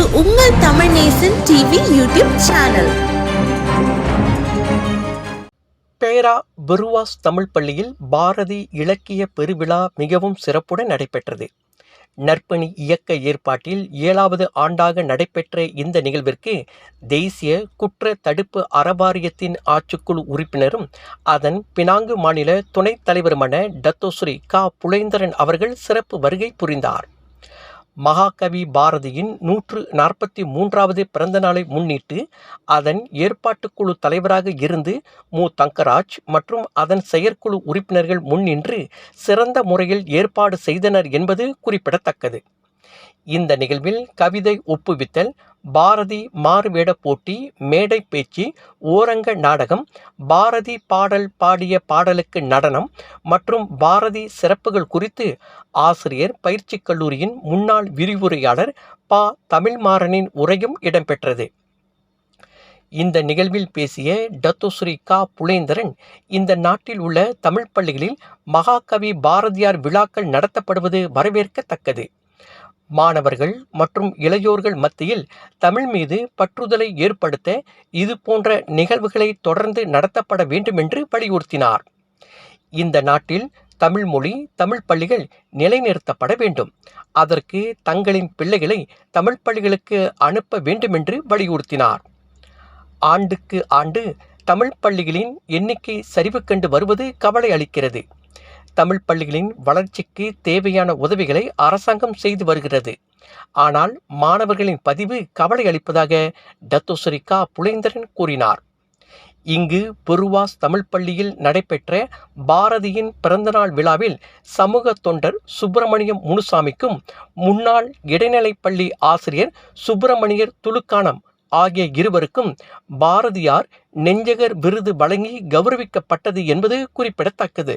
உங்கள் Tamil Nesan TV YouTube channel. பேரா பெருவாஸ் தமிழ் பள்ளியில் பாரதி இலக்கிய பெருவிழா மிகவும் சிறப்புடன் நடைபெற்றது. நற்பணி இயக்க ஏற்பாட்டில் ஏழாவது ஆண்டாக நடைபெற்ற இந்த நிகழ்விற்கு தேசிய குற்ற தடுப்பு அறவாரியத்தின் ஆட்சிக்குழு உறுப்பினரும் அதன் பினாங்கு மாநில துணைத் தலைவருமான டத்தோஸ்ரீ கா. புலேந்திரன் அவர்கள் சிறப்பு வருகை புரிந்தார். மகாகவி பாரதியின் நூற்று நாற்பத்தி மூன்றாவது பிறந்த நாளை முன்னிட்டு அதன் ஏற்பாட்டுக்குழு தலைவராக இருந்து மு. தங்கராஜ் மற்றும் அதன் செயற்குழு உறுப்பினர்கள் முன்னின்று சிறந்த முறையில் ஏற்பாடு செய்தனர் என்பது குறிப்பிடத்தக்கது. இந்த நிகழ்வில் கவிதை ஒப்புவித்தல் பாரதி மாறுவேட போட்டி மேடை பேச்சு ஓரங்க நாடகம் பாரதி பாடல் பாடிய பாடலுக்கு நடனம் மற்றும் பாரதி சிறப்புகள் குறித்து ஆசிரியர் பயிற்சிக் கல்லூரியின் முன்னாள் விரிவுரையாளர் பா. தமிழ்மாறனின் உரையும் இடம்பெற்றது. இந்த நிகழ்வில் பேசிய டத்துஸ்ரீ கா. புலேந்திரன் இந்த நாட்டில் உள்ள தமிழ் பள்ளிகளில் மகாகவி பாரதியார் விழாக்கள் நடத்தப்படுவது வரவேற்கத்தக்கது. மாணவர்கள் மற்றும் இளையோர்கள் மத்தியில் தமிழ் மீது பற்றுதலை ஏற்படுத்த இது போன்ற நிகழ்வுகளை தொடர்ந்து நடத்தப்பட வேண்டுமென்று வலியுறுத்தினார். இந்த நாட்டில் தமிழ் மொழி தமிழ் பள்ளிகள் நிலைநிறுத்தப்பட வேண்டும். அதற்கு தங்களின் பிள்ளைகளை தமிழ் பள்ளிகளுக்கு அனுப்ப வேண்டுமென்று வலியுறுத்தினார். ஆண்டுக்கு ஆண்டு தமிழ் பள்ளிகளின் எண்ணிக்கை சரிவு கண்டு வருவது கவலை அளிக்கிறது. தமிழ் பள்ளிகளின் வளர்ச்சிக்கு தேவையான உதவிகளை அரசாங்கம் செய்து வருகிறது. ஆனால் மாணவர்களின் பதிவு கவலை அளிப்பதாக டத்தோசரிகா புலேந்திரன் கூறினார். இங்கு பெருவாஸ் தமிழ் பள்ளியில் நடைபெற்ற பாரதியின் பிறந்தநாள் விழாவில் சமூக தொண்டர் சுப்பிரமணியம் முனுசாமிக்கும் முன்னாள் இடைநிலைப் பள்ளி ஆசிரியர் சுப்பிரமணியர் துலுக்கானம் ஆகிய இருவருக்கும் பாரதியார் நெஞ்சகர் விருது வழங்கி கௌரவிக்கப்பட்டது என்பது குறிப்பிடத்தக்கது.